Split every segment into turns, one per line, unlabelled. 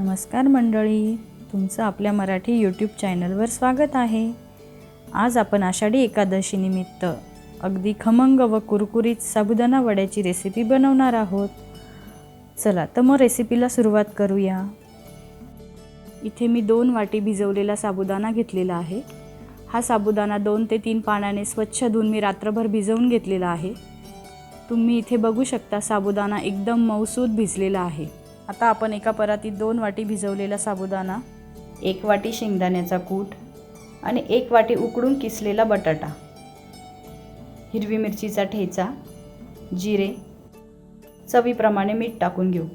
नमस्कार मंडळी तुमचं आपल्या मराठी यूट्यूब चॅनलवर स्वागत आहे. आज आपण आषाढी एकादशीनिमित्त अगदी खमंग व कुरकुरीत साबुदाणा वड्याची रेसिपी बनवणार आहोत. चला तर मग रेसिपीला सुरुवात करूया. इथे मी दोन वाटी भिजवलेला साबुदाणा घेतलेला आहे. हा साबुदाणा दोन ते तीन पाण्याने स्वच्छ धुवून मी रात्रभर भिजवून घेतलेला आहे. तुम्ही इथे बघू शकता साबुदाणा एकदम मऊसूद भिजलेला आहे. आता आपण एका परातीत दोन वाटी भिजवलेला साबुदाणा एक वाटी शेंगदाण्याचा कूट आणि एक वाटी उकडून किसलेला बटाटा हिरवी मिरचीचा ठेचा जिरे चवीप्रमाणे मीठ टाकून घेऊ.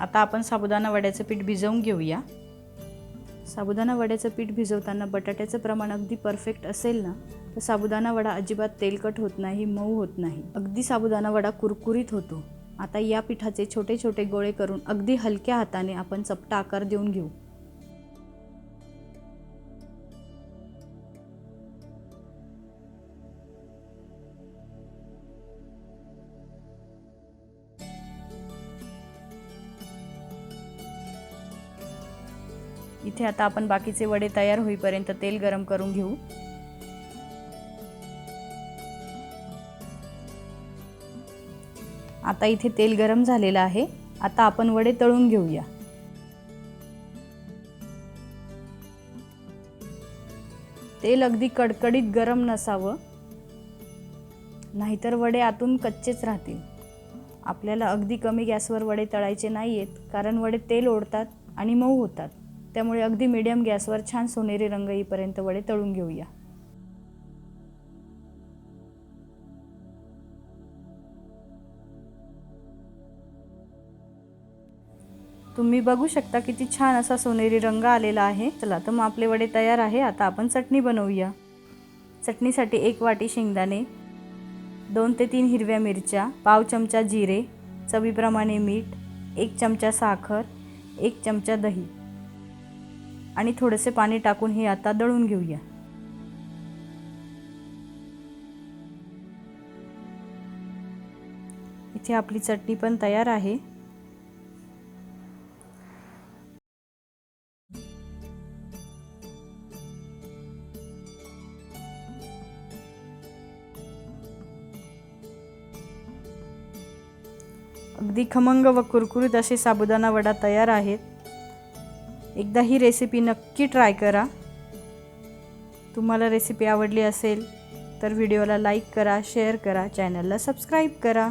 आता आपण साबुदाणा वड्याचं पीठ भिजवून घेऊया. साबुदाणा वड्याचं पीठ भिजवताना बटाट्याचं प्रमाण अगदी परफेक्ट असेल ना तर साबुदाणा वडा अजिबात तेलकट होत नाही मऊ होत नाही. अगदी साबुदाणा वडा कुरकुरीत होतो. आता या पिठाचे छोटे छोटे गोळे करून अगदी हलक्या हाताने आपण चपटा आकार देऊन घेऊ. इथे आता आपण बाकीचे वडे तयार होईपर्यंत तेल गरम करून घेऊ. आता इथे तेल गरम झालेलं आहे. आता आपण वडे तळून घेऊया. तेल अगदी कडकडीत गरम नसावं. नाहीतर वडे आतून कच्चेच राहतील. आपल्याला अगदी कमी गॅसवर वडे तळायचे नाही आहेत कारण वडे तेल ओढतात आणि मऊ होतात. त्यामुळे अगदी मिडियम गॅसवर छान सोनेरी रंग येईपर्यंत वडे तळून घेऊया. तुम्ही बघू शकता किती छान असा सोनेरी रंग आलेला आहे. चला तर मग आपले वडे तयार आहे. आता आपण चटणी बनवूया. चटणीसाठी एक वाटी शेंगदाणे दोन ते तीन हिरव्या मिरच्या पाव चमचा जिरे चवीप्रमाणे मीठ एक चमचा साखर एक चमचा दही. आणि थोडेसे पाणी टाकून हे आता दळून घेऊया. इथे आपली चटणी पण तयार आहे. अगदी खमंग व कुरकुरीत असे साबुदाणा वडा तयार आहेत. एकदा ही रेसिपी नक्की ट्राय करा. तुम्हाला रेसिपी आवडली असेल तर व्हिडिओला लाईक करा शेअर करा चॅनलला सबस्क्राईब करा.